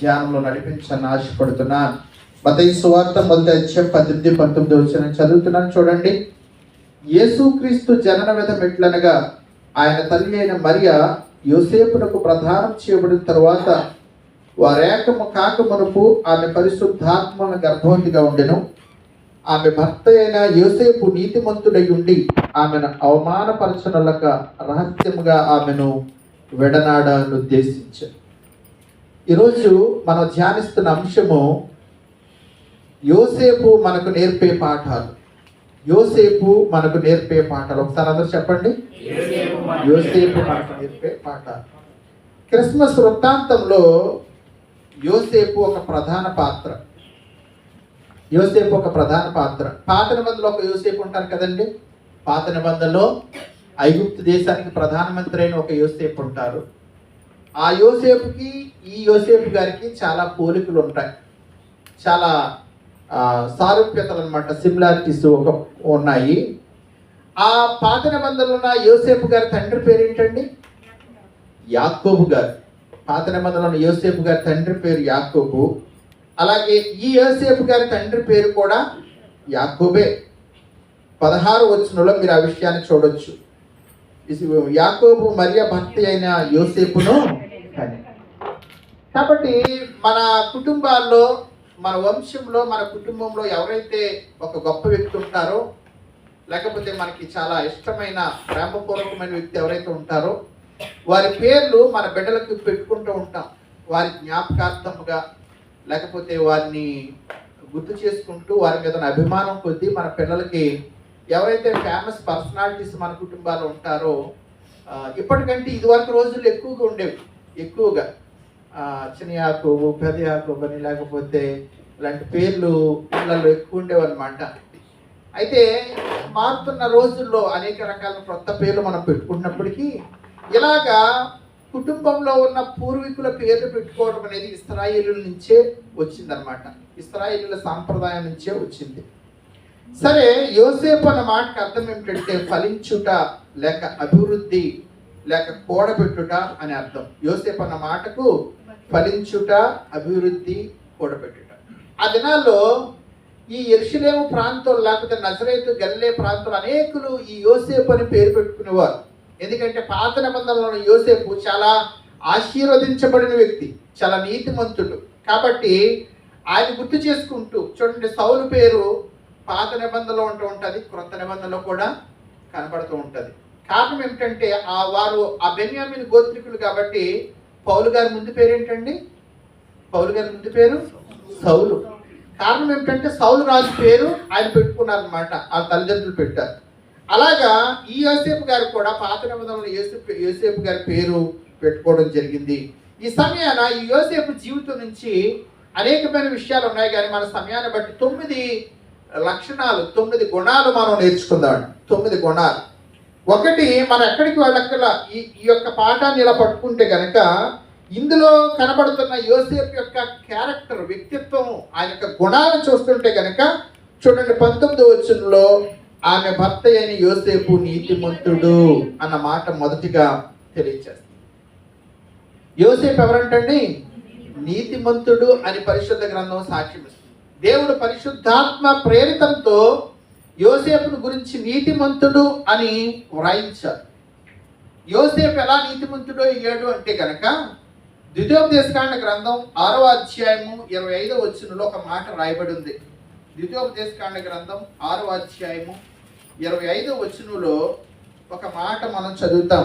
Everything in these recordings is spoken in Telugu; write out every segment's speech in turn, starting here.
ధ్యానంలో నడిపించాలని ఆశపడుతున్నాను మత సువార్త మొదటి అధ్యాయం పద్దెనిమిది పంతొమ్మిది వచ్చిన చదువుతున్నాను చూడండి. యేసుక్రీస్తు జనన విధం ఎట్లనగా ఆయన తల్లి అయిన మరియ యోసేపునకు ప్రధానం చేయబడిన తర్వాత వారేకము కాక మునుపు ఆమె పరిశుద్ధాత్మను గర్భవతిగా ఉండెను. ఆమె భర్త అయిన యోసేపు నీతిమంతుడై ఉండి ఆమెను అవమానపరచనలక రహస్యముగా ఆమెను వెడనాడాలని ఉద్దేశించారు ఈరోజు మనం ధ్యానిస్తున్న అంశము యోసేపు మనకు నేర్పే పాఠాలు. యోసేపు మనకు నేర్పే పాఠాలు. ఒకసారి అందరూ చెప్పండి. యోసేపు మనకు నేర్పే పాఠాలు. క్రిస్మస్ వృత్తాంతంలో యోసేపు ఒక ప్రధాన పాత్ర. యోసేపు ఒక ప్రధాన పాత్ర. పాత నిబంధనలో ఒక యోసేపు ఉంటారు కదండి. పాత నిబంధనలో ఐగుప్తు దేశానికి ప్రధానమంత్రి అయిన ఒక యోసేపు ఉంటారు. ఆ యోసేపుకి ఈ యోసేపు గారికి చాలా పోలికలు ఉంటాయి చాలా సారూప్యతలు అనమాట సిమిలారిటీస్ ఒక ఉన్నాయి. ఆ పాత నిబంధనలు ఉన్న యోసేపు గారి తండ్రి పేరు ఏంటండి యాకోబు గారు. పాత నిబంధనలు ఉన్న యోసేపు గారి తండ్రి పేరు యాకోబు. అలాగే ఈ యోసేపు గారి తండ్రి పేరు కూడా యాకోబే. పదహారు వచ్చినలో మీరు ఆ విషయాన్ని చూడొచ్చు. యాకోబు మరియ భర్త అయిన యోసేపును కాబట్టి మన కుటుంబాల్లో మన వంశంలో మన కుటుంబంలో ఎవరైతే ఒక గొప్ప వ్యక్తి ఉంటారో లేకపోతే మనకి చాలా ఇష్టమైన ప్రేమపూర్వకమైన వ్యక్తి ఎవరైతే ఉంటారో వారి పేర్లు మన బిడ్డలకు పెట్టుకుంటూ ఉంటాం. వారి జ్ఞాపకార్థముగా లేకపోతే వారిని గుర్తు చేసుకుంటూ వారి మీద అభిమానం కొద్దీ మన పిల్లలకి ఎవరైతే ఫేమస్ పర్సనాలిటీస్ మన కుటుంబాలు ఉంటారో ఇప్పటికంటే ఇదివరకు రోజులు ఎక్కువగా ఉండేవి. ఎక్కువగా. ఆ, పెదయాకు అని లేకపోతే ఇలాంటి పేర్లు పిల్లలు ఎక్కువ ఉండేవి అనమాట అయితే మారుతున్న రోజుల్లో అనేక రకాల కొత్త పేర్లు మనం పెట్టుకున్నప్పటికీ ఇలాగా కుటుంబంలో ఉన్న పూర్వీకుల పేర్లు పెట్టుకోవడం అనేది ఇస్రాయిలు నుంచే వచ్చిందనమాట ఇస్రాయిలు సాంప్రదాయం నుంచే వచ్చింది. సరే యోసేపు అన్న మాటకు అర్థం ఏమిటంటే ఫలించుట లేక అభివృద్ధి లేక కూడబెట్టుట అని అర్థం. యోసేపు అన్న మాటకు ఫలించుట అభివృద్ధి కూడబెట్టుట. ఆ దినాల్లో ఈ ఎరుషులేము ప్రాంతం లేకపోతే నజరేతు గల్లే ప్రాంతం అనేకులు ఈ యోసేపు అని పేరు పెట్టుకునేవారు. ఎందుకంటే పాత నిబంధనలో ఉన్న యోసేపు చాలా ఆశీర్వదించబడిన వ్యక్తి చాలా నీతిమంతుడు. కాబట్టి ఆయన గుర్తు చేసుకుంటూ చూడండి సౌలు పేరు పాత నిబంధనలో ఉంటూ ఉంటుంది క్రొత్త నిబంధనలో కూడా కనబడుతూ ఉంటుంది. కారణం ఏమిటంటే ఆ వారు ఆ బెన్యామిన్ గోత్రికులు కాబట్టి పౌలు గారి ముందు పేరు ఏంటండి పౌలు గారి ముందు పేరు? సౌలు. కారణం ఏమిటంటే సౌలు రాజు పేరు ఆయన పెట్టుకున్నారనమాట ఆ తల్లిదండ్రులు పెట్టారు. అలాగా ఈ యోసేపు గారు కూడా పాత నిబంధనలు యోసేపు యోసేపు గారి పేరు పెట్టుకోవడం జరిగింది. ఈ సమయాన ఈ యోసేపు జీవితం నుంచి అనేకమైన విషయాలు ఉన్నాయి కానీ మన సమయాన్ని బట్టి తొమ్మిది లక్షణాలు తొమ్మిది గుణాలు మనం నేర్చుకుందాం. తొమ్మిది గుణాలు. ఒకటి మనం ఎక్కడికి వెళ్ళక్కల ఈ ఈ యొక్క పాఠాన్ని ఇలా పట్టుకుంటే కనుక ఇందులో కనబడుతున్న యోసేఫ్ యొక్క క్యారెక్టర్ వ్యక్తిత్వం ఆయన యొక్క గుణాలు చూస్తుంటే కనుక చూడండి పంతొమ్మిది వచ్చంలో ఆమె భర్త అయిన యోసేపు నీతిమంతుడు అన్న మాట మొదటిగా తెలియచేస్తుంది. యోసేపు ఎవరంటండి? నీతిమంతుడు అని పరిశుద్ధ గ్రంథం సాక్ష్యం దేవుడు పరిశుద్ధాత్మ ప్రేరితంతో యోసేపును గురించి నీతిమంతుడు అని వ్రాయించారు. యోసేపు ఎలా నీతిమంతుడో అయ్యాడు అంటే కనుక ద్వితీయోపదేశకాండ గ్రంథం ఆరవ అధ్యాయము ఇరవై ఐదవ వచ్చినలో ఒక మాట రాయబడి ఉంది. ద్వితీయోపదేశకాండ గ్రంథం ఆరవ అధ్యాయము ఇరవై ఐదవ వచనంలో ఒక మాట మనం చదువుతాం.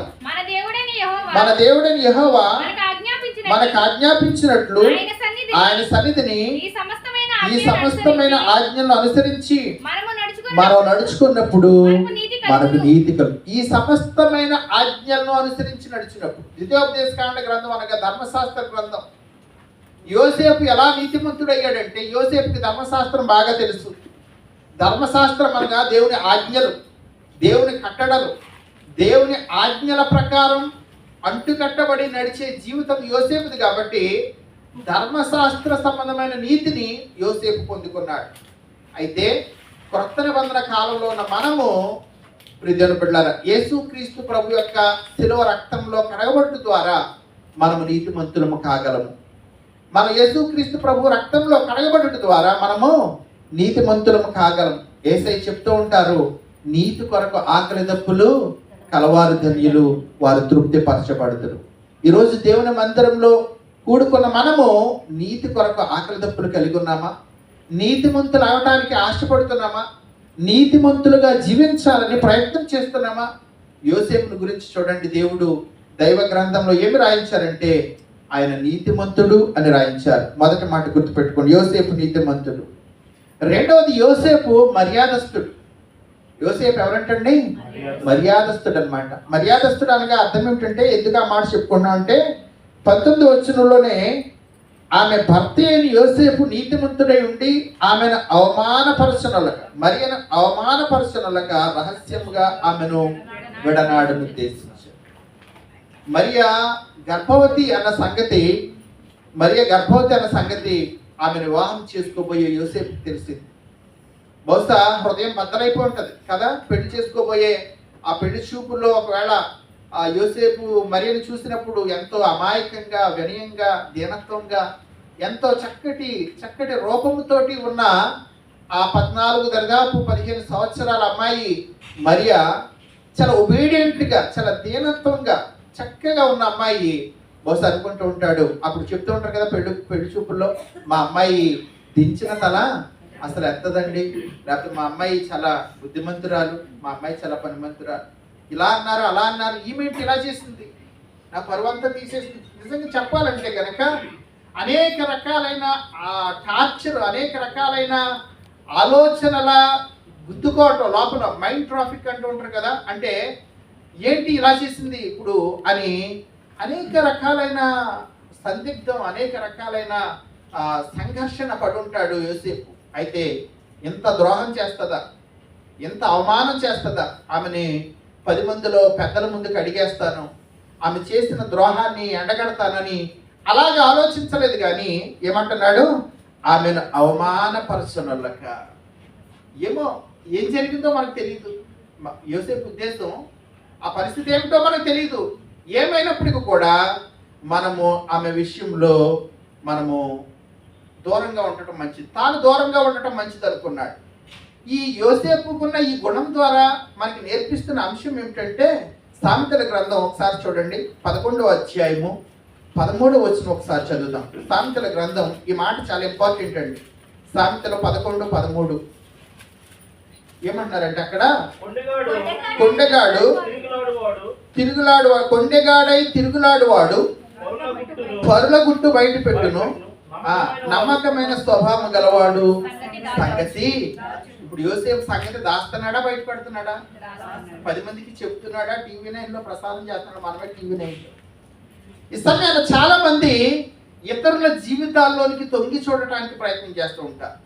మన దేవుడైన యెహోవా మనకు ఆజ్ఞాపించిన మనకు ఆజ్ఞాపించినట్లు ఆయన సన్నిధిని ఆయన సన్నిధిని ఈ సమస్తమైన ఆజ్ఞలను అనుసరించి మనం నడుచుకున్నప్పుడు మనకు నీతి కలుగు. ఈ సమస్తమైన ఆజ్ఞలను అనుసరించి నడిచినప్పుడు. ద్వితీయోపదేశకాండ గ్రంథం అనగా ధర్మశాస్త్ర గ్రంథం. యోసేపు ఎలా నీతిమంతుడయ్యాడంటే యోసేపుకి ధర్మశాస్త్రం బాగా తెలుసు. ధర్మశాస్త్రం అనగా దేవుని ఆజ్ఞలు దేవుని కట్టడలు దేవుని ఆజ్ఞల ప్రకారం అంటుకట్టబడి నడిచే జీవితం యోసేపుది కాబట్టి ధర్మశాస్త్ర సంబంధమైన నీతిని యోసేపు పొందుకున్నాడు. అయితే క్రొత్త నిబంధన కాలంలో ఉన్న మనము ప్రియుని బిడ్డారు యేసు క్రీస్తు ప్రభు యొక్క శిలువ రక్తంలో కడగబట్టు ద్వారా మనము నీతిమంతులము కాగలము. మన యేసుక్రీస్తు ప్రభు రక్తంలో కడగబడుట ద్వారా మనము నీతిమంతులము కాగలం ఏసై చెప్తూ ఉంటారు నీతి కొరకు ఆకలి దప్పులు కలవారు ధన్యులు వారు తృప్తి పరచబడతారు ఈరోజు దేవుని మందిరంలో కూడుకున్న మనము నీతి కొరకు ఆకలి దప్పులు కలిగి ఉన్నామా? నీతిమంతులు అవడానికి ఆశపడుతున్నామా? నీతిమంతులుగా జీవించాలని ప్రయత్నం చేస్తున్నామా? యోసేపుని గురించి చూడండి. దేవుడు దైవ గ్రంథంలో ఏమి రాయించారంటే ఆయన నీతిమంతుడు అని రాయించారు. మొదటి మాట గుర్తుపెట్టుకోండి. యోసేపు నీతిమంతుడు. రెండవది యోసేపు మర్యాదస్తుడు. యోసేపు ఎవరంటండి? మర్యాదస్తుడు. అనమాట మర్యాదస్తుడు అనగా అర్థం ఏమిటంటే ఎందుకు ఆ మాట చెప్పుకున్నా అంటే పంతొమ్మిది వచ్చినలోనే ఆమె భర్త అయిన యోసేపు నీతిమంతుడై ఉండి ఆమెను అవమానపరచనులగా మరియను అవమానపరచనులగా రహస్యముగా ఆమెను విడనాడను ఉద్దేశించారు మరియా గర్భవతి అన్న సంగతి మరియ గర్భవతి అన్న సంగతి ఆమెను వివాహం చేసుకోబోయే యోసేపు తెలిసింది. బహుశా హృదయం బద్దలైపోయి ఉంటుంది కదా? పెళ్ళి చేసుకోబోయే ఆ పెళ్ళి చూపుల్లో ఒకవేళ ఆ యోసేపు మరియను చూసినప్పుడు ఎంతో అమాయకంగా వినయంగా దీనత్వంగా ఎంతో చక్కటి చక్కటి రూపముతోటి ఉన్న ఆ పద్నాలుగు దాదాపు పదిహేను సంవత్సరాల అమ్మాయి మరియా చాలా ఒబీడియంట్గా చాలా దీనత్వంగా చక్కగా ఉన్న అమ్మాయి బహుశా అనుకుంటూ ఉంటాడు. అప్పుడు చెప్తూ ఉంటారు కదా పెళ్ళి పెళ్ళి చూపుల్లో మా అమ్మాయి దించిన తల అసలు ఎత్తదండి? లేకపోతే మా అమ్మాయి చాలా బుద్ధిమంతురాలు మా అమ్మాయి చాలా పనిమంతురాలు. ఇలా అన్నారు అలా అన్నారు. ఈమెంట్ ఇలా చేసింది. నా పరువంతా తీసేసింది. నిజంగా చెప్పాలంటే కనుక అనేక రకాలైన ఆ టార్చర్ అనేక రకాలైన ఆలోచనల గుద్దుకోవటం లోపల మైండ్ ట్రాఫిక్ అంటూ ఉంటారు కదా. అంటే ఏంటి ఇలా చేసింది ఇప్పుడు అని అనేక రకాలైన సందిగ్ధం అనేక రకాలైన సంఘర్షణ పడి ఉంటాడు యోసేపు. అయితే ఎంత ద్రోహం చేస్తుందా? ఇంత అవమానం చేస్తుందా? ఆమెని పది మందిలో పెద్దల ముందుకు అడిగేస్తాను ఆమె చేసిన ద్రోహాన్ని ఎండగడతానని అలాగే ఆలోచించలేదు కానీ ఏమంటున్నాడు? ఆమెను అవమానపరచనులక ఏమో ఏం జరిగిందో మనకు తెలియదు యోసేపు ఉద్దేశం ఆ పరిస్థితి ఏమిటో మనకు తెలియదు ఏమైనప్పటికీ కూడా మనము ఆమె విషయంలో మనము దూరంగా ఉండటం మంచిది. తాను దూరంగా ఉండటం మంచిది అనుకున్నాడు. ఈ యోసేపుకున్న ఈ గుణం ద్వారా మనకి నేర్పిస్తున్న అంశం ఏమిటంటే సామెతల గ్రంథం ఒకసారి చూడండి. పదకొండవ అధ్యాయము పదమూడవ వచ్చిన ఒకసారి చదువుదాం. సామెతల గ్రంథం ఈ మాట చాలా ఇంపార్టెంట్ అండి. సామెతలు పదకొండు పదమూడు. ఏమంటున్నారంటే అక్కడ? కొండగాడు. తిరుగులాడు కొండెగాడై తిరుగులాడువాడు. పరుల గుట్టు బయట పెట్టును. నమ్మకమైన స్వభావం గలవాడు. సంగతి. ఇప్పుడు యోసేపు సంగతి దాస్తున్నాడా బయట పెడుతున్నాడా పది మందికి చెప్తున్నాడా టీవీ నైన్లో ప్రసారం చేస్తున్నాడు మనమే టీవీ నైన్లో ఈ సమయంలో చాలా మంది ఇతరుల జీవితాల్లోనికి తొంగి చూడటానికి ప్రయత్నం చేస్తూ ఉంటారు.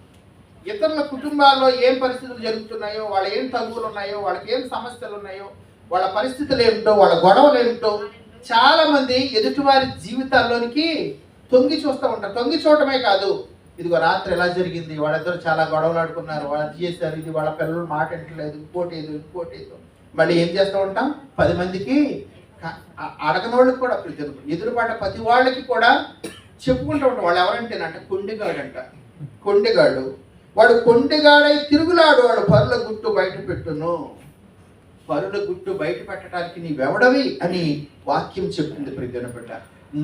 ఇతరుల కుటుంబాల్లో ఏం పరిస్థితులు జరుగుతున్నాయో వాళ్ళ ఏం తగువులు ఉన్నాయో వాళ్ళకి ఏం సమస్యలు ఉన్నాయో వాళ్ళ పరిస్థితులు ఏమిటో వాళ్ళ గొడవలు ఏమిటో చాలా మంది ఎదుటివారి జీవితాల్లోనికి తొంగి చూస్తూ ఉంటారు. తొంగి చూడటమే కాదు ఇదిగో రాత్రి ఎలా జరిగింది? వాళ్ళిద్దరు చాలా గొడవలు ఆడుకున్నారు. వాళ్ళు అది చేశారు? ఇది వాళ్ళ పిల్లలు మాట వింటలేదు ఇంకోటి ఏదో ఇంకోటి ఏదో. మళ్ళీ ఏం చేస్తూ ఉంటాం? పది మందికి అడగని వాళ్ళకి కూడా ప్రతి ఎదురుపడ్డ ప్రతి వాళ్ళకి కూడా చెప్పుకుంటూ ఉంటాం. వాళ్ళు ఎవరంటేనంట కొండెగాడు అంట కొండెగాడు. వాడు కొండెగాడై తిరుగులాడు. వాడు పరుల గుట్టు బయట పెట్టును. పరుల గుట్టు బయట పెట్టడానికి నీవెవడవి అని వాక్యం చెప్తుంది ప్రజలు బిడ్డ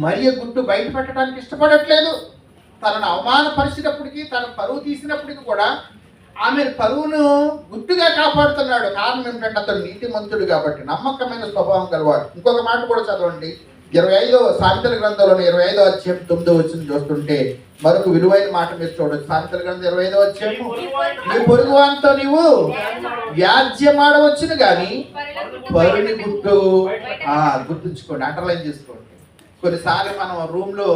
మరియ గుట్టు బయట పెట్టడానికి ఇష్టపడట్లేదు. తనను అవమానపరిచినప్పటికీ తన పరువు తీసినప్పటికీ కూడా ఆమె పరువును గుర్తుగా కాపాడుతున్నాడు. కారణం ఏంటంటే అతను నీతిమంతుడు కాబట్టి నమ్మకమైన స్వభావం కలవాడు ఇంకొక మాట కూడా చదవండి. ఇరవై ఐదో సామెతల గ్రంథంలో ఇరవై ఐదో అధ్యాయం తొమ్మిదో వచ్చిన చూస్తుంటే మరొక విలువైన మాట మీరు చూడొచ్చు. సామెతల గ్రంథం ఇరవై ఐదో అధ్యాయము నీ పొరుగు వానితో నీవు వ్యాజ్యం ఆడవచ్చును కానీ పరుని గుట్టు గుర్తుంచుకోండి అండర్లైన్ చేసుకోండి. కొన్నిసార్లు మనం రూమ్లో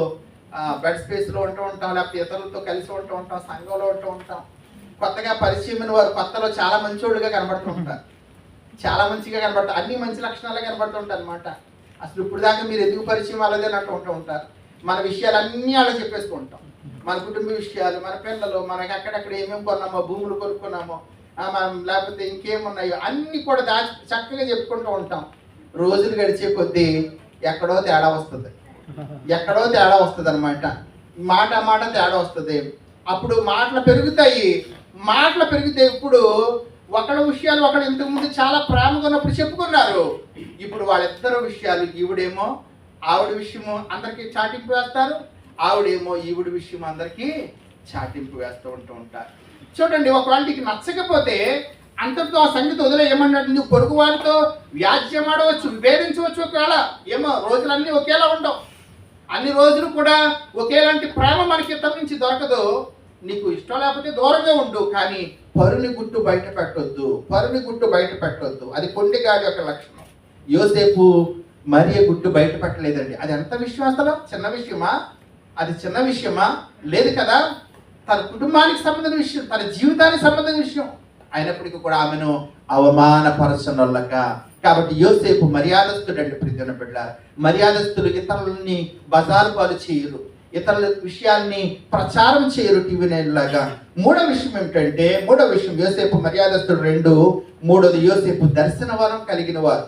బెడ్ స్పేస్లో ఉంటూ ఉంటాం లేకపోతే ఇతరులతో కలిసి ఉంటూ ఉంటాం సంఘంలో ఉంటూ ఉంటాం. కొత్తగా పరిచయమైన వారు కొత్తలో చాలా మంచోళ్ళుగా కనబడుతూ ఉంటారు. చాలా మంచిగా కనబడతారు అన్ని మంచి లక్షణాలే కనబడుతుంటారు అనమాట అసలు ఇప్పుడు దాకా మీరు ఎందుకు పరిచయం అలాదేనట్టు ఉంటూ ఉంటారు. మన విషయాలన్నీ అలా చెప్పేసుకుంటాం మన కుటుంబ విషయాలు మన పిల్లలు మనకి అక్కడక్కడ ఏమేమి కొన్నామో భూములు కొనుక్కున్నామో మనం లేకపోతే ఇంకేమున్నాయో అన్నీ కూడా దాచి చక్కగా చెప్పుకుంటూ ఉంటాం. రోజులు గడిచే కొద్దీ ఎక్కడో తేడా వస్తుంది. ఎక్కడో తేడా వస్తుంది అనమాట మాట మాట తేడా వస్తుంది. అప్పుడు మాటలు పెరుగుతాయి. మాటలు పెరిగితే ఇప్పుడు ఒకళ్ళ విషయాలు ఒకళ్ళు ఇంతకుముందు చాలా ప్రేమగా ఉన్నప్పుడు చెప్పుకున్నారు. ఇప్పుడు వాళ్ళిద్దరు విషయాలు ఈవిడేమో ఆవిడ విషయము అందరికీ చాటింపు వేస్తారు. ఆవిడేమో ఈవిడ విషయం అందరికీ చాటింపు వేస్తూ ఉంటూ ఉంటారు. చూడండి ఒకవేళ నీకు నచ్చకపోతే అంతటితో ఆ సంగతి వదిలేయమన్నాడు. నువ్వు పొరుగు వారితో వ్యాజ్యం ఆడవచ్చు విభేదించవచ్చు ఒకవేళ. ఏమో రోజులన్నీ ఒకేలా ఉండవు. అన్ని రోజులు కూడా ఒకేలాంటి ప్రేమ మనకి ఇతర నుంచి దొరకదు. నీకు ఇష్టం లేకపోతే దూరంగా ఉండు కానీ పరుని గుట్టు బయట పెట్టొద్దు. పరుని గుట్టు బయట పెట్టొద్దు. అది కొండిగాడి యొక్క లక్షణం. యోసేపు మరియ గుట్టు బయట పెట్టలేదండి. అది ఎంత విషయం అసలు? చిన్న విషయమా? అది చిన్న విషయమా? లేదు కదా? తన కుటుంబానికి సంబంధించిన విషయం తన జీవితానికి సంబంధించిన విషయం. అయినప్పటికీ కూడా ఆమెను అవమానపరచనొల్లక. కాబట్టి యోసేపు మర్యాదస్తుడండి ప్రతిన బిడ్డ. మర్యాదస్తులు ఇతరులని బజారు పాలు చేయరు. ఇతరుల విషయాన్ని ప్రచారం చేయరు టీవీ నైన్ లాగా మూడో విషయం ఏమిటంటే మూడో విషయం యోసేపు మర్యాదస్తుడు రెండు మూడోది యోసేపు దర్శన వరం కలిగిన వారు.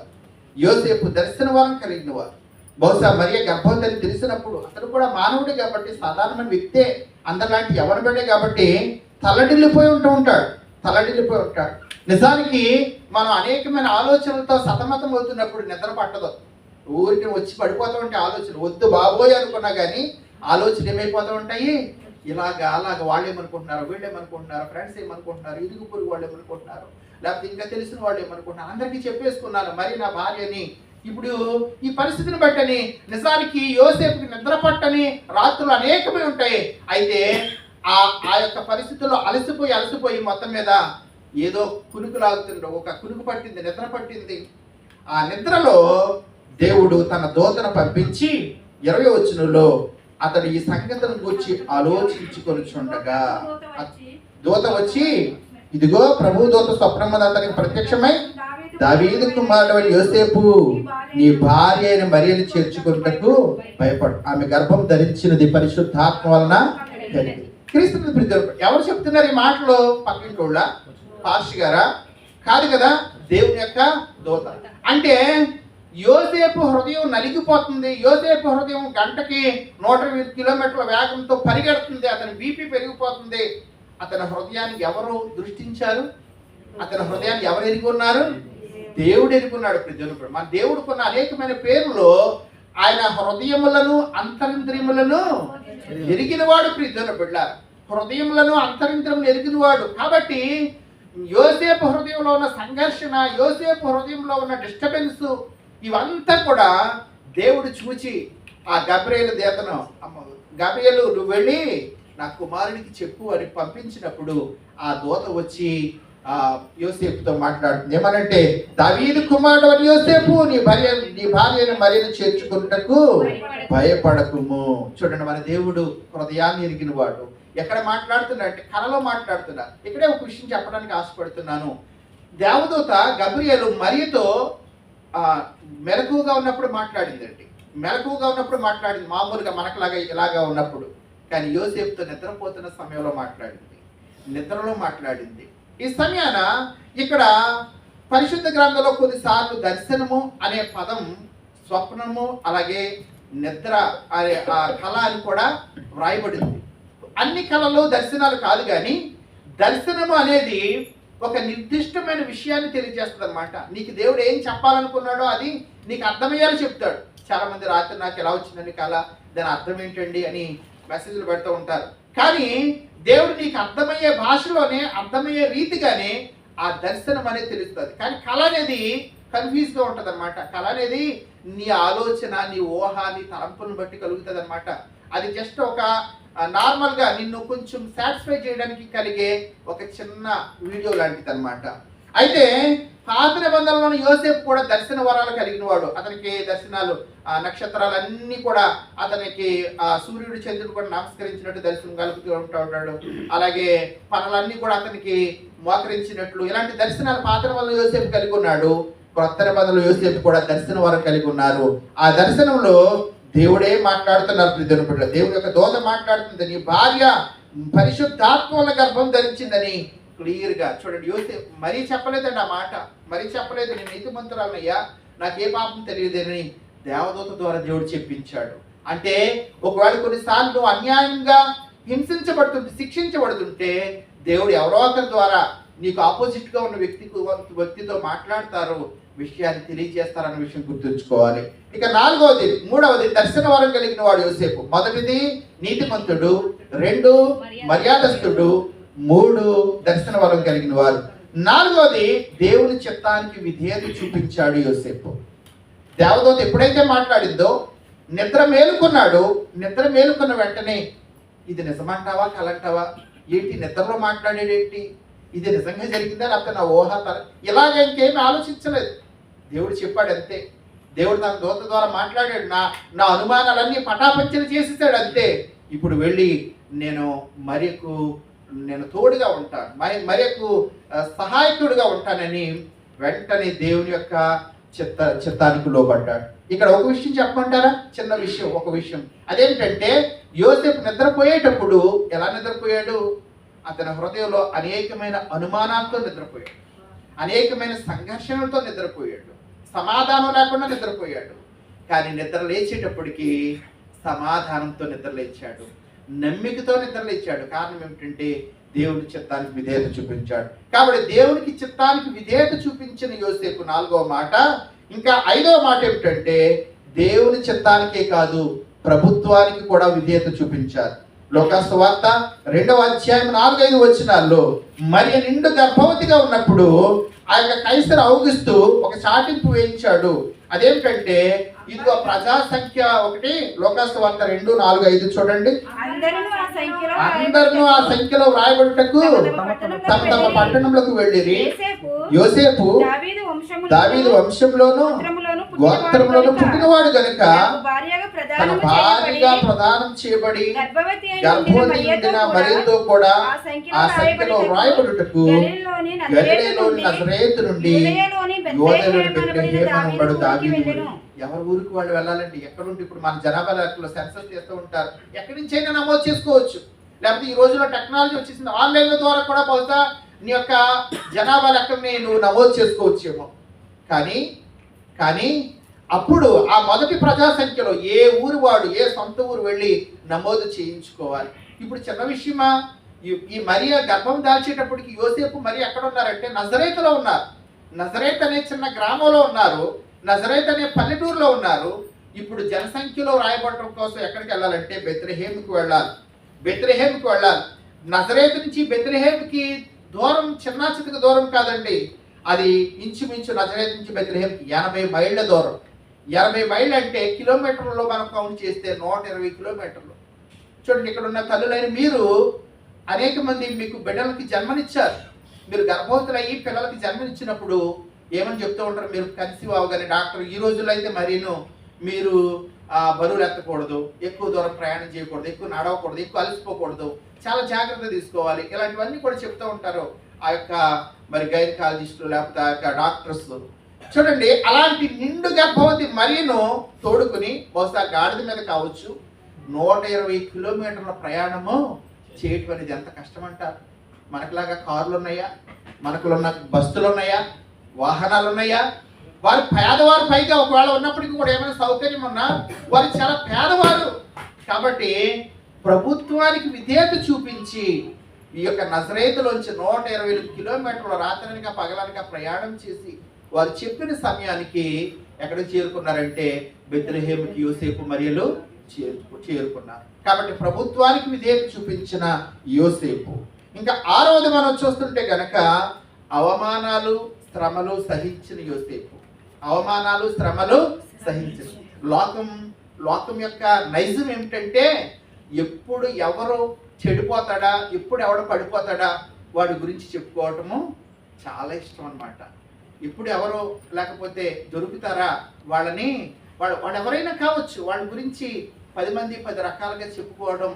యోసేపు దర్శన వరం కలిగిన వారు. బహుశా మరియ గర్భవతిని తెలిసినప్పుడు అతను కూడా మానవుడే కాబట్టి సాధారణమైన వ్యక్తే. అందరిలాంటి ఎవరి బిడ్డే కాబట్టి తలడిల్లిపోయి ఉంటూ ఉంటాడు. తలడిల్లిపోయి ఉంటాడు. నిజానికి మనం అనేకమైన ఆలోచనలతో సతమతం అవుతున్నప్పుడు నిద్ర పట్టదు. ఊరికి వచ్చి పడిపోతూ ఉంటే ఆలోచన వద్దు బాబోయ్ అనుకున్నా కానీ ఆలోచన ఏమైపోతూ ఉంటాయి? ఇలాగ అలాగ. వాళ్ళు ఏమనుకుంటున్నారు వీళ్ళు ఏమనుకుంటున్నారు ఫ్రెండ్స్ ఏమనుకుంటున్నారు ఇరుగు పొరుగు వాళ్ళు ఏమనుకుంటున్నారు లేకపోతే ఇంకా తెలిసిన వాళ్ళు ఏమనుకుంటున్నారు అందరికీ చెప్పేసుకున్నాను. మరి నా భార్యని ఇప్పుడు ఈ పరిస్థితిని బట్టని నిజానికి యోసేపుకి నిద్ర పట్టని రాత్రులు అనేకమే ఉంటాయి. అయితే ఆ ఆ యొక్క పరిస్థితుల్లో అలసిపోయి అలసిపోయి మొత్తం మీద ఏదో కునుకు లాగుతుండో ఒక కునుకు పట్టింది నిద్ర పట్టింది. ఆ నిద్రలో దేవుడు తన దోతను పంపించి ఇరవై వచనంలో అతడు ఈ సంగతిని గురించి ఆలోచించుకొనిచుండగా దూత వచ్చి ఇదిగో ప్రభు దూత స్వప్నమ్మది అతనికి ప్రత్యక్షమై దావీదు కుమారుడు యోసేపు నీ భార్య అయిన మరియని చేర్చుకున్నట్టు భయపడు. ఆమె గర్భం ధరించినది పరిశుద్ధాత్మ వలన క్రీస్తు ఎవరు చెప్తున్నారు ఈ మాటలు పక్కింటోళ్ళ పాస్టర్ గారా? కాదు కదా దేవుని యొక్క దూత. అంటే యోసేపు హృదయం నలిగిపోతుంది. యోసేపు హృదయం గంటకి నూట ఇరవై కిలోమీటర్ల వేగంతో పరిగెడుతుంది. అతని బీపీ పెరిగిపోతుంది. అతని హృదయాన్ని ఎవరు దృష్టించారు? అతని హృదయాన్ని ఎవరు ఎరిగి ఉన్నారు? దేవుడు ఎదుగున్నాడు ప్రజలు మన దేవుడుకున్న అనేకమైన పేర్లు ఆయన హృదయములను అంతరింద్రియములను ఎరిగినవాడు ప్రియుల బిడ్డ హృదయములను అంతరింద్రములు ఎరిగినవాడు. కాబట్టి యోసేపు హృదయంలో ఉన్న సంఘర్షణ యోసేపు హృదయంలో ఉన్న డిస్టర్బెన్స్ ఇవంతా కూడా దేవుడు చూచి ఆ గబ్రేలు దేతను అమ్మ గబ్రియలు నువ్వు వెళ్ళి నా కుమారుడికి చెప్పు అని పంపించినప్పుడు ఆ దూత వచ్చి ఆ యోసేపుతో మాట్లాడుతుంది. ఏమనంటే దావీదు కుమారుడు అని యోసేపు నీ భార్య నీ భార్యను మరియను చేర్చుకున్నటకు భయపడకుము. చూడండి మన దేవుడు హృదయాన్ని ఎరిగిన వాడు ఎక్కడ మాట్లాడుతున్నారంటే కళలో మాట్లాడుతున్నా ఇక్కడే ఒక విషయం చెప్పడానికి ఆశపడుతున్నాను. దేవదూత గబ్రియలు మరియతో ఆ, మెలకువగా ఉన్నప్పుడు మాట్లాడిందండి. మెలకువగా ఉన్నప్పుడు మాట్లాడింది. మామూలుగా మనకులాగా ఇలాగా ఉన్నప్పుడు. కానీ యోసేపుతో నిద్రపోతున్న సమయంలో మాట్లాడింది. నిద్రలో మాట్లాడింది. ఈ సమయాన ఇక్కడ పరిశుద్ధ గ్రంథంలో కొన్నిసార్లు దర్శనము అనే పదం స్వప్నము అలాగే నిద్ర అనే ఆ కళ అని కూడా వ్రాయబడింది. అన్ని కళలు దర్శనాలు కాదు కానీ దర్శనము అనేది ఒక నిర్దిష్టమైన విషయాన్ని తెలియజేస్తుంది అనమాట నీకు దేవుడు ఏం చెప్పాలనుకున్నాడో అది నీకు అర్థమయ్యేలా చెప్తాడు. చాలామంది రాత్రి నాకు ఎలా వచ్చిందని కళ? దాని అర్థం ఏంటండి అని మెసేజ్లు పెడుతూ ఉంటారు. కానీ దేవుడు నీకు అర్థమయ్యే భాషలోనే అర్థమయ్యే రీతిగానే ఆ దర్శనం అనేది తెలుస్తుంది. కానీ కళ అనేది కన్ఫ్యూజ్గా ఉంటుంది అనమాట కళ అనేది నీ ఆలోచన నీ ఊహ నీ తలంపులను బట్టి కలుగుతుంది అనమాట అది జస్ట్ ఒక నార్మల్గా నిన్ను కొంచెం సాటిస్ఫై చేయడానికి కలిగే ఒక చిన్న వీడియో లాంటిది అనమాట అయితే పాత నిబంధనలను యోసేపు కూడా దర్శన వరాలు కలిగిన వాడు అతనికి దర్శనాలు ఆ నక్షత్రాలన్నీ కూడా అతనికి ఆ సూర్యుడు చంద్రుడు కూడా నమస్కరించినట్టు దర్శనం కలుపుతూ ఉంటా ఉంటాడు. అలాగే పనులన్నీ కూడా అతనికి మోకరించినట్లు. ఇలాంటి దర్శనాలు పాత నిబంధనలు యోసేపు కలిగి ఉన్నాడు. కొత్త నిబంధనలు యోసేపు కూడా దర్శన వరం కలిగి ఉన్నారు. ఆ దర్శనంలో దేవుడే మాట్లాడుతున్నారు ప్రియుని బిడ్డ దేవుడి యొక్క దోత మాట్లాడుతుంది నీ భార్య పరిశుద్ధాత్మల గర్భం ధరించిందని క్లియర్గా చూడండి. యోసే మరీ చెప్పలేదండి ఆ మాట. మరీ చెప్పలేదు నేను నీతి మంత్రాలయ్యా నాకే పాపం తెలియదని దేవదూత ద్వారా దేవుడు చెప్పించాడు. అంటే ఒకవేళ కొన్నిసార్లు అన్యాయంగా హింసించబడుతుంటే శిక్షించబడుతుంటే దేవుడు ఎవరో ఒకరి ద్వారా నీకు ఆపోజిట్గా ఉన్న వ్యక్తి వ్యక్తితో మాట్లాడతారు. విషయాన్ని తెలియజేస్తారన్న విషయం గుర్తుంచుకోవాలి. ఇక నాలుగవది మూడవది దర్శన వరం కలిగిన వాడు యోసేపు. మొదటిది నీతిమంతుడు. రెండు మర్యాదస్తుడు. మూడు దర్శన వరం కలిగిన వారు. నాలుగవది దేవుని చిత్తానికి విధేయత చూపించాడు యోసేపు. దేవదూత ఎప్పుడైతే మాట్లాడిందో నిద్ర మేలుకున్నాడు నిద్ర మేలుకున్న వెంటనే ఇది నిజమంటావా కలంటావా? ఏంటి నిద్రలో మాట్లాడేడేంటి ఇది నిజంగా జరిగిందా లేకపోతే నా ఊహ తర ఇలాగ ఇంకేమి ఆలోచించలేదు. దేవుడు చెప్పాడు అంతే. దేవుడు తన దూత ద్వారా మాట్లాడాడు నా నా అనుమానాలన్నీ పటాపంచలు చేసేసాడు అంతే. ఇప్పుడు వెళ్ళి నేను మరియకు నేను తోడుగా ఉంటాను మరి మరియకు సహాయకుడుగా సహాయకుడిగా ఉంటానని వెంటనే దేవుని యొక్క చిత్త చిత్తానికి లోబడ్డాడు. ఇక్కడ ఒక విషయం చెప్పమంటారా? చిన్న విషయం ఒక విషయం. అదేంటంటే యోసేపు నిద్రపోయేటప్పుడు ఎలా నిద్రపోయాడు? అతని హృదయంలో అనేకమైన అనుమానాలతో నిద్రపోయాడు. అనేకమైన సంఘర్షణలతో నిద్రపోయాడు. సమాధానం లేకుండా నిద్రపోయాడు. కానీ నిద్ర లేచేటప్పటికి సమాధానంతో నిద్ర లేచాడు. నమ్మికతో నిద్ర లేచాడు. కారణం ఏమిటంటే దేవుని చిత్తానికి విధేయత చూపించాడు. కాబట్టి దేవునికి చిత్తానికి విధేయత చూపించిన యోసేపు నాలుగవ మాట ఇంకా ఐదవ మాట ఏమిటంటే దేవుని చిత్తానికే కాదు ప్రభుత్వానికి కూడా విధేయత చూపించారు. లోకాసు వార్త రెండవ అధ్యాయం నాలుగైదు వచ్చినాల్లో మరి నిండు గర్భవతిగా ఉన్నప్పుడు ఆ యొక్క కైసర్ ఔగిస్తూ ఒక చాటింపు వేయించాడు. అదేమిటంటే ఇదిగో ప్రజా సంఖ్య ఒకటి లోకాసు వార్త రెండు నాలుగు ఐదు చూడండి. అందరూ ఆ సంఖ్యలో అందరినూ ఆ సంఖ్యలో వ్రాయబడుటకు తమ తమ పట్టణంలోకి వెళ్ళిరి. యోసేపు దావీదు వంశములో దావీదు వంశంలోను గోత్రంలోను పుట్టినవాడు గనుక తన భార్యగా చేయబడి ప్రదానం చేయబడి గర్భవతి అయి గర్భవతి ఉండిన ఉండిన మరియతో మరియతో కూడా ఆ సంఖ్యలో ఆ సంఖ్యలో వ్రాయబడుటకు నజరేతు నుండి యూదయలోని దావీదు. ఎవరి ఊరికి వాళ్ళు వెళ్ళాలండి? ఎక్కడుంటే ఇప్పుడు మన జనాభా లెక్కలో సెన్సస్ చేస్తూ ఉంటారు. ఎక్కడి నుంచి అయినా నమోదు చేసుకోవచ్చు. లేకపోతే ఈ రోజుల్లో టెక్నాలజీ వచ్చేసింది. ఆన్లైన్ ద్వారా కూడా బహుశా నీ యొక్క జనాభా లెక్కని నువ్వు నమోదు చేసుకోవచ్చేమో. కానీ కానీ అప్పుడు ఆ మొదటి ప్రజా సంఖ్యలో ఏ ఊరు వాడు ఏ సొంత ఊరు వెళ్ళి నమోదు చేయించుకోవాలి. ఇప్పుడు చిన్న విషయమా? ఈ- మరియ గర్భం దాల్చేటప్పటికి యోసేపు మరి ఎక్కడ ఉన్నారంటే నజరేతలో ఉన్నారు. నజరేత్ అనే చిన్న గ్రామంలో ఉన్నారు. నజరేత్ అనే పల్లెటూరులో ఉన్నారు. ఇప్పుడు జనసంఖ్యలో రాయబడటం కోసం ఎక్కడికి వెళ్ళాలంటే బెత్రహేమ్కి వెళ్ళాలి. బెత్రహేమ్కి వెళ్ళాలి. నజరేత్ నుంచి బెత్రహేమ్కి దూరం చిన్న చితక దూరం కాదండి. అది ఇంచుమించు నజరేత్ నుంచి బెత్రహేమ్కి ఎనభై మైళ్ళ దూరం. ఎనభై మైళ్ళు అంటే కిలోమీటర్లో మనం కౌంట్ చేస్తే నూట ఇరవై కిలోమీటర్లు. చూడండి ఇక్కడ ఉన్న తల్లులైన మీరు అనేక మంది మీకు బిడ్డలకి జన్మనిచ్చారు. మీరు గర్భవతులయ్యి పిల్లలకి జన్మనిచ్చినప్పుడు ఏమని చెప్తూ ఉంటారు? మీరు కన్సీవ్ అవగానే డాక్టర్ ఈ రోజుల్లో అయితే మరీను మీరు బరువులు ఎత్తకూడదు ఎక్కువ దూరం ప్రయాణం చేయకూడదు ఎక్కువ నడవకూడదు ఎక్కువ అలసిపోకూడదు చాలా జాగ్రత్త తీసుకోవాలి. ఇలాంటివన్నీ కూడా చెప్తూ ఉంటారు ఆ యొక్క మరి గైనకాలజిస్టులు లేకపోతే ఆ యొక్క డాక్టర్స్. చూడండి అలాంటి నిండు గర్భవతి మరీను తోడుకుని బహుశా గాడిద మీద కావచ్చు. నూట ఇరవై కిలోమీటర్ల ప్రయాణము చేయటం అనేది ఎంత కష్టమంటారు? మనకులాగా కార్లు ఉన్నాయా మనకులో ఉన్న బస్సులు ఉన్నాయా వాహనాలు ఉన్నాయా వారు పేదవారు పైగా ఒకవేళ ఉన్నప్పటికీ కూడా ఏమైనా సౌకర్యం ఉన్నా వారు చాలా పేదవారు. కాబట్టి ప్రభుత్వానికి విధేయత చూపించి ఈ యొక్క నజరేతులోంచి నూట ఇరవై ఎనిమిది కిలోమీటర్ల రాత్రనిగా పగలనిగా ప్రయాణం చేసి వారు చెప్పిన సమయానికి ఎక్కడ చేరుకున్నారంటే బెత్లహేముకి యూసేపు మరియలు చేరుకున్నారు. కాబట్టి ప్రభుత్వానికి విధేయత చూపించిన యోసేపు. ఇంకా ఆరవది మనం చూస్తుంటే గనక అవమానాలు శ్రమలు సహించిన యోసేపు. అవమానాలు శ్రమలు సహించిన. లోకం లోకం యొక్క నైజం ఏమిటంటే ఎప్పుడు ఎవరు చెడిపోతాడా ఎప్పుడు ఎవడు పడిపోతాడా వాడి గురించి చెప్పుకోవటము చాలా ఇష్టం అనమాట ఇప్పుడు ఎవరు లేకపోతే దొరుకుతారా వాళ్ళని? వాడు వాడు ఎవరైనా కావచ్చు వాళ్ళ గురించి పది మంది పది రకాలుగా చెప్పుకోవడం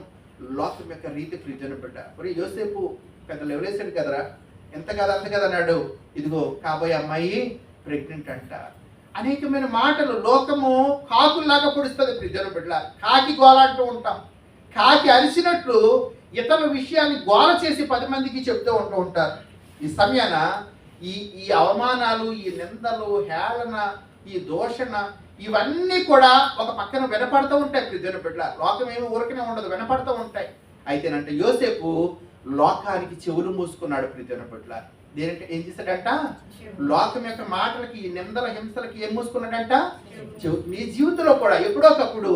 లోకం యొక్క రీతి ప్రీతిని బిడ్డ మరి యోసేపు పెద్ద లెవలేసాడు కదరా? ఎంత కదా అంత కదా అన్నాడు. ఇదిగో కాబోయే అమ్మాయి ప్రెగ్నెంట్ అంట. అనేకమైన మాటలు లోకము కాకుల్లాగా పొడుస్తుంది ప్రిజన బిడ్డ కాకి గోల అంటూ ఉంటాం. కాకి అరిచినట్లు ఇతర విషయాన్ని గోల చేసి పది మందికి చెప్తూ ఉంటూ ఉంటారు. ఈ సమయాన ఈ ఈ అవమానాలు ఈ నిందలు హేళన ఈ దోషణ ఇవన్నీ కూడా ఒక పక్కన వినపడుతూ ఉంటాయి ప్రియుని బిడ్డ. లోకం ఏమి ఊరకనే ఉండదు వినపడుతూ ఉంటాయి. అయితేనంటే యోసేపు లోకానికి చెవులు మూసుకున్నాడు ప్రియుని బిడ్డ. దేనికి ఏం చేశాడంట? లోకం యొక్క మాటలకి ఈ నిందల హింసలకి ఏం మూసుకున్నాడంట? నీ జీవితంలో కూడా ఎప్పుడో ఒకప్పుడు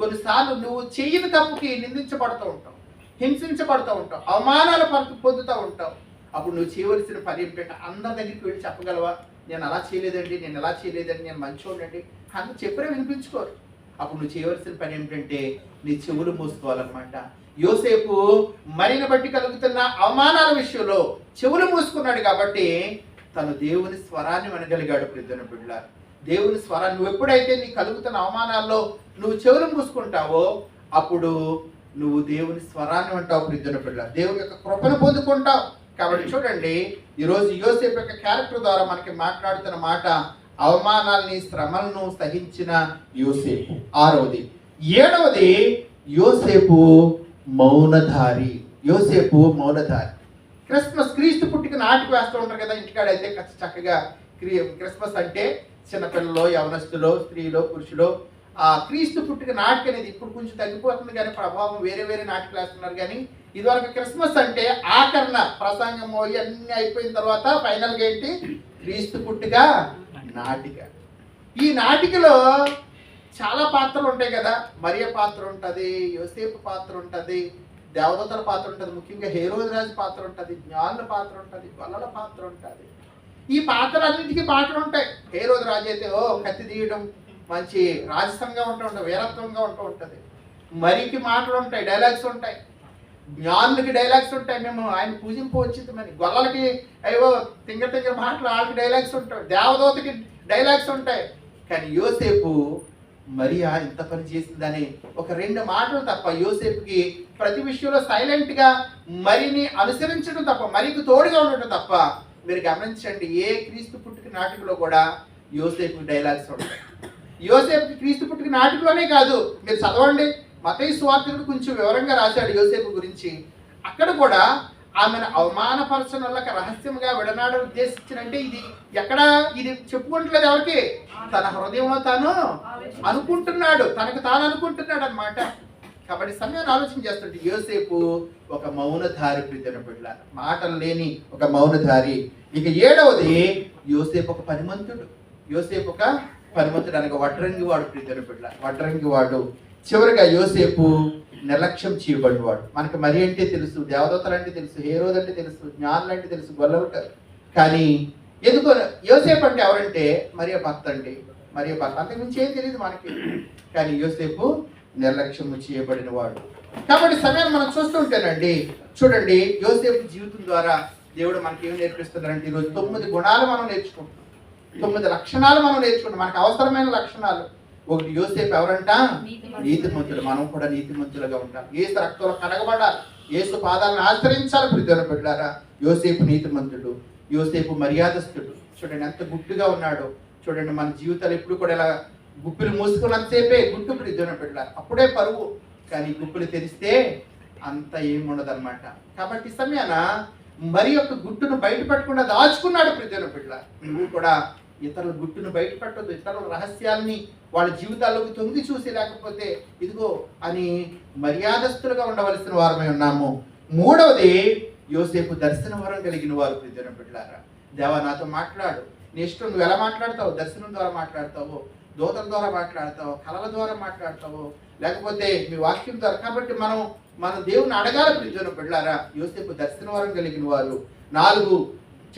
కొన్నిసార్లు నువ్వు చెయ్యని తప్పుకి నిందించబడుతూ ఉంటావు. హింసించబడుతూ ఉంటావు. అవమానాలు పొందుతూ ఉంటావు. అప్పుడు నువ్వు చేయవలసిన పని ఏంటంటే అందరి దగ్గరికి వెళ్ళి చెప్పగలవా? నేను అలా చేయలేదండి నేను ఎలా చేయలేదండి నేను మంచోడండి అంత చెప్పినా వినిపించుకోరు. అప్పుడు నువ్వు చేయవలసిన పని ఏమిటంటే నీ చెవులు మూసుకోవాలన్నమాట. యోసేపు మరిని బట్టి కలుగుతున్న అవమానాల విషయంలో చెవులు మూసుకున్నాడు కాబట్టి తను దేవుని స్వరాన్ని వినగలిగాడు ప్రతిదిన బిడ్డ దేవుని స్వరాన్ని నువ్వు ఎప్పుడైతే నీ కలుగుతున్న అవమానాల్లో నువ్వు చెవులు మూసుకుంటావో అప్పుడు నువ్వు దేవుని స్వరాన్ని వింటావు ప్రతిదిన బిడ్డ దేవుని యొక్క కృపను పొందుకుంటావు. కాబట్టి చూడండి ఈరోజు యోసేపు యొక్క క్యారెక్టర్ ద్వారా మనకి మాట్లాడుతున్న మాట అవమానాల్ని శ్రమలను సహించిన యోసేపు. ఆరవది ఏడవది యోసేపు మౌనధారి. యోసేపు మౌనధారి. క్రిస్మస్ క్రీస్తు పుట్టికి నాటికి వేస్తూ ఉంటారు కదా ఇంటికాడ అయితే కాస్త చక్కగా క్రీ క్రిస్మస్ అంటే చిన్నపిల్లలు యవనస్తులు స్త్రీలు పురుషులు. ఆ క్రీస్తు పుట్టిక నాటిక అనేది ఇప్పుడు కొంచెం తగ్గిపోతుంది కానీ ప్రభావం వేరే వేరే నాటికలు వేస్తున్నారు కానీ ఇదివరకు క్రిస్మస్ అంటే ఆకరణ ప్రసంగం ఇవన్నీ అయిపోయిన తర్వాత ఫైనల్గా ఏంటి? క్రీస్తు పుట్టిక నాటిక. ఈ నాటికలో చాలా పాత్రలు ఉంటాయి కదా. మరియ పాత్ర ఉంటుంది యోసేపు పాత్ర ఉంటుంది దేవదత్తల పాత్ర ఉంటుంది ముఖ్యంగా హేరోజరాజు పాత్ర ఉంటుంది జ్ఞానుల పాత్ర ఉంటుంది గొల్లల పాత్ర ఉంటుంది. ఈ పాత్రలన్నింటికీ పాటలు ఉంటాయి. హేరోజరాజు అయితే ఓ కత్తి తీయడం మంచి రాజసంగా ఉంటూ ఉంటుంది వీరత్వంగా ఉంటూ ఉంటుంది. మరికి మాటలు ఉంటాయి డైలాగ్స్ ఉంటాయి. జ్ఞానులకి డైలాగ్స్ ఉంటాయి. మేము ఆయన పూజింపు వచ్చింది మరి. గొల్లలకి అయ్యో తింగ తింగ మాటలు వాళ్ళకి డైలాగ్స్ ఉంటాయి. దేవదూతకి డైలాగ్స్ ఉంటాయి. కానీ యోసేపు మరియా ఇంత పని చేసిందని ఒక రెండు మాటలు తప్ప యోసేపుకి ప్రతి విషయంలో సైలెంట్గా మరిని అనుసరించడం తప్ప మరికి తోడుగా ఉండటం తప్ప మీరు గమనించండి ఏ క్రీస్తు పుట్టుక నాటికలో కూడా యోసేపు డైలాగ్స్ ఉంటాయి. యోసేపు క్రీస్తు పుట్టుక నాటికలోనే కాదు. మీరు చదవండి. మతయ స్వార్థకుడు కొంచెం వివరంగా రాశాడు యోసేపు గురించి. అక్కడ కూడా ఆమెను అవమానపరచడం రహస్యంగా విడనాడ ఉద్దేశించినంటే ఇది ఎక్కడ ఇది చెప్పుకుంటలేదు ఎవరికి? తన హృదయంలో తాను అనుకుంటున్నాడు. తనకు తాను అనుకుంటున్నాడు అనమాట కాబట్టి సమయాన్ని ఆలోచన చేస్తుంటే యోసేపు ఒక మౌనధారి ప్రీతిన బిడ్డ. మాటలు లేని ఒక మౌనధారి. ఇక ఏడవది యోసేపు ఒక పనిమంతుడు యోసేపు ఒక పనిమంతుడు అనగా వడ్రంగి వాడు ప్రీతిన బిడ్డ. వడ్రంగి వాడు చివరిగా యోసేపు నిర్లక్ష్యం చేయబడినవాడు మనకి మరి అంటే తెలుసు దేవదత్తలు అంటే తెలుసు హేరోద్ అంటే తెలుసు జ్ఞానులు అంటే తెలుసు గొల్లలు కానీ ఎందుకో యోసేపు అంటే ఎవరంటే మరియ భర్త అండి. మరియ భర్త అంతకుమించి ఏం తెలియదు మనకి. కానీ యోసేపు నిర్లక్ష్యం చేయబడిన వాడు కాబట్టి సమయాన్ని మనం చూస్తుంటేనండి చూడండి యోసేపు జీవితం ద్వారా దేవుడు మనకి ఏం నేర్పిస్తున్నారంటే ఈరోజు తొమ్మిది గుణాలు మనం నేర్చుకుంటాం తొమ్మిది లక్షణాలు మనం నేర్చుకుంటాం మనకు అవసరమైన లక్షణాలు. ఒకటి యోసేపు ఎవరంట? నీతిమంతుడు. మనం కూడా నీతిమంతులుగా ఉండాలి. ఏసు రక్తంలో కడగబడాలి. ఏసు పాదాలను ఆశ్రయించాలి ప్రతిదిన బిడ్డారా యోసేపు నీతిమంతుడు యోసేపు మర్యాదస్తుడు. చూడండి ఎంత గుట్టుగా ఉన్నాడు. చూడండి మన జీవితాలు ఎప్పుడు కూడా ఇలా గుప్పిలు మూసుకున్నంతసేపే గుట్టు ప్రతిదిన బిడ్డారు అప్పుడే పరువు. కానీ గుప్పులు తెరిస్తే అంత ఏముండదు అనమాట కాబట్టి సమయాన మరి యొక్క గుట్టును బయట పెట్టకుండా దాచుకున్నాడు ప్రతిదిన బిడ్డ నువ్వు కూడా ఇతరుల గుట్టును బయటపెట్టద్దు ఇతరుల రహస్యాల్ని వాళ్ళ జీవితాల్లోకి తొంగి చూసి లేకపోతే ఇదిగో అని మర్యాదస్తులుగా ఉండవలసిన వారమై ఉన్నాము. మూడవది యోసేపు దర్శన వరం కలిగిన వారు ప్రతిదిన బిడ్డారా దేవా నాతో మాట్లాడు. నీ ఇష్టం నువ్వు ఎలా మాట్లాడతావు దర్శనం ద్వారా మాట్లాడతావు దూతల ద్వారా మాట్లాడతావు కళల ద్వారా మాట్లాడతావు లేకపోతే మీ వాక్యం ద్వారా. కాబట్టి మనం మన దేవుని అడగాలి ప్రతిదిన బిడ్డారా యోసేపు దర్శన వరం కలిగిన వారు. నాలుగు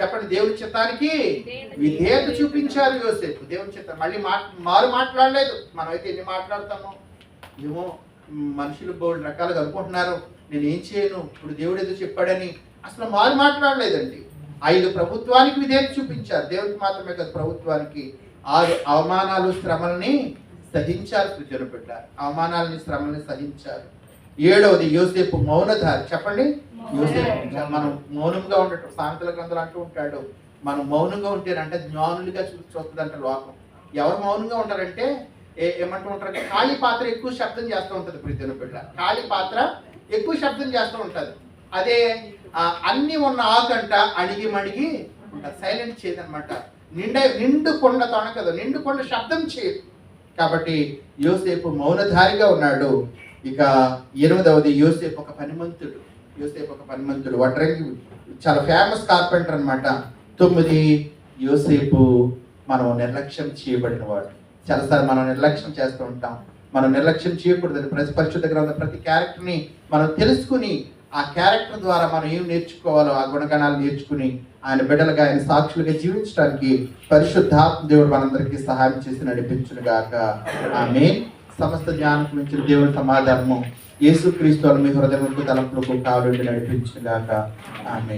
చెప్పండి దేవుని చిత్తానికి విధేయత చూపించారు యోసేపు. దేవుని చిత్తం మళ్ళీ మా మారు మాట్లాడలేదు. మనమైతే ఎన్ని మాట్లాడతామో? ఏమో మనుషులు బోల్డ్ రకాలుగా అనుకుంటున్నారు. నేను ఏం చేయను? ఇప్పుడు దేవుడు ఏదో చెప్పాడని అసలు మారు మాట్లాడలేదండి. ఐదు ప్రభుత్వానికి విధేయత చూపించారు. దేవుడికి మాత్రమే కాదు ప్రభుత్వానికి ఆరు అవమానాలు శ్రమల్ని సహించారు సృజన పెట్టారు అవమానాలని శ్రమల్ని సహించారు. ఏడవది యోసేపు మౌనధారి. చెప్పండి. మనం మౌనంగా ఉండటం సామెతల గ్రంథాలు అంటూ ఉంటాడు. మనం మౌనంగా ఉంటేనంటే జ్ఞానులుగా చూస్తుందంట లోకం. ఎవరు మౌనంగా ఉంటారంటే ఏ ఏమంటూ ఉంటారు ఖాళీ పాత్ర ఎక్కువ శబ్దం చేస్తూ ఉంటుంది ప్రతి బిడ్డ. ఖాళీ పాత్ర ఎక్కువ శబ్దం చేస్తూ ఉంటుంది. అదే అన్ని ఉన్న ఆకంట అణిగి మణిగి ఉంటుంది. సైలెంట్ చేయదనమాట. నిండ నిండు కొండ తొణకదు నిండు కొండ శబ్దం చేయదు. కాబట్టి యోసేపు మౌనధారిగా ఉన్నాడు. ఇక ఎనిమిదవది యోసేపు ఒక పనిమంతుడు. యోసేపు ఒక పనిమంతుడు వడ్రంగి చాలా ఫేమస్ కార్పెంటర్ అనమాట తొమ్మిది యోసేపు మనం నిర్లక్ష్యం చేయబడిన వాడు. చాలాసార్లు మనం నిర్లక్ష్యం చేస్తూ ఉంటాం. మనం నిర్లక్ష్యం చేయకూడదు ప్రతి పరిశుద్ధ గ్రంథం ప్రతి క్యారెక్టర్ని మనం తెలుసుకుని ఆ క్యారెక్టర్ ద్వారా మనం ఏం నేర్చుకోవాలో ఆ గుణగణాలు నేర్చుకుని ఆయన బిడ్డలుగా ఆయన సాక్షులుగా జీవించడానికి పరిశుద్ధాత్మ దేవుడు మనందరికీ సహాయం చేసి నడిపించునుగాక. ఆమె సమస్త జ్ఞానం నుంచి దేవుని సమాధానము యేసుక్రీస్తు మీ హృదయంకు తలంపులకు కావాలంటే నడిపించును ఆమె